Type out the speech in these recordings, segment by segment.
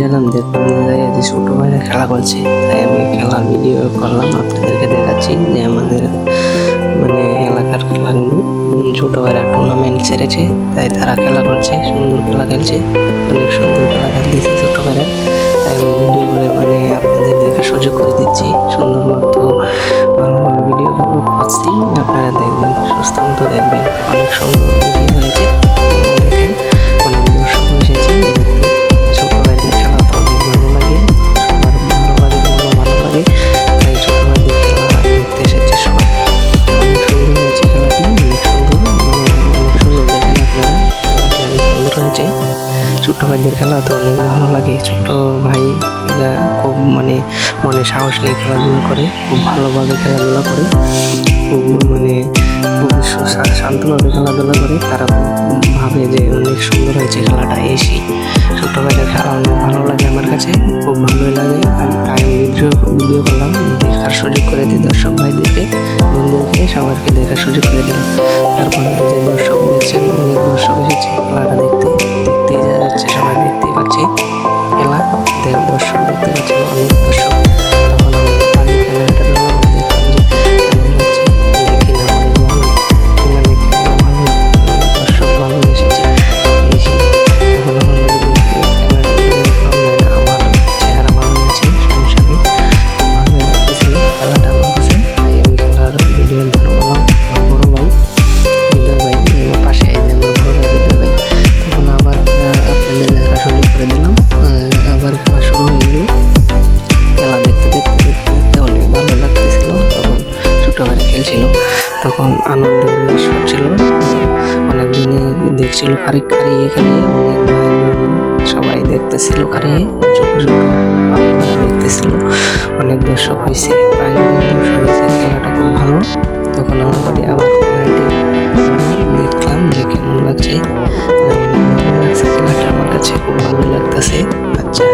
গেলাম দেখলাম যে যে ছোট ভাইরা খেলা করছে, তাই আমি খেলার ভিডিও করলাম, আপনাদেরকে দেখাচ্ছি যে আমাদের মানে এলাকার খেলাগুলো। ছোট ভাইরা টুর্নামেন্ট ছেড়েছে, তাই তারা খেলা করছে, সুন্দর খেলা খেলছে, অনেক সুন্দর খেলা খেলতেছে ছোট ভাইরা। তাই আমি ভিডিও করে মানে আপনাদের দেখার সুযোগ করে দিচ্ছি, সুন্দর মতো ভালো ভালো ভিডিও করছি, আপনারা দেখবেন, সুস্থ মতো দেখবেন। অনেক সুন্দর হয়েছে। ভাইদের খেলা তো অনেক ভালো লাগে। ছোট ভাই এরা খুব মানে মনে সাহস নিয়ে খেলাধুলা করে, খুব ভালোভাবে খেলাধুলা করে। খুব মানে খুব শান্তভাবে খেলাধুলা করে। তারা ভাবে যে অনেক সুন্দর হয়েছে খেলাটা। এসে ছোট ভাইদের খেলা অনেক ভালো লাগে আমার কাছে, খুব ভালোই লাগে। আমি তাই ভিডিও ভিডিও করলাম, দেখার সুযোগ করে দিই দর্শক ভাইদেরকে, বন্ধুদেরকে, সবাইকে দেখার সুযোগ করে দিলাম। তারপরে যে দর্শক দেখছেন অনেক দর্শক এসেছে, খেলাটা তখন আনন্দ উল্লাস হচ্ছিল। অনেক দিনে দেখছিল কারি কারি এখানে সবাই দেখতেছিল কারি দেখতেছিল। অনেক দর্শক হয়েছে খেলাটা খুব ভালো। তখন আমার বাড়ি আবার দেখলাম যে কেমন লাগছে। লাগছে, খেলাটা আমার কাছে খুব ভালো লাগতেছে আচ্ছা।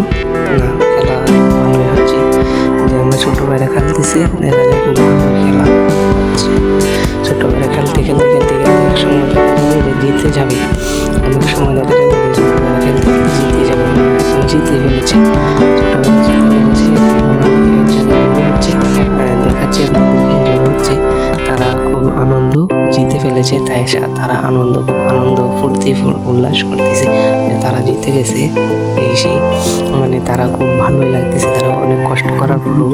শুরু না খেলা ভালোই হচ্ছে যে আমরা ছোটো ভাইরা খেলতেছি দেখা খেলা হচ্ছে ছোটো খেলতে খেলতে খেলতে খেলতে এক সময় জিতে যাবে, অনেক সময় দেখা যাবে। জিতে যাবে এখন জিতে ফেলেছে ছোটো জিতে মনে হচ্ছে মনে তারা খুব আনন্দ জিতে ফেলেছে, তাই তারা আনন্দ আনন্দ, ফুর্তি উল্লাস করতেছে তারা জিতে গেছে। এই সেই মানে তারা খুব ভালোই লাগতেছে তারা অনেক কষ্ট করার পরও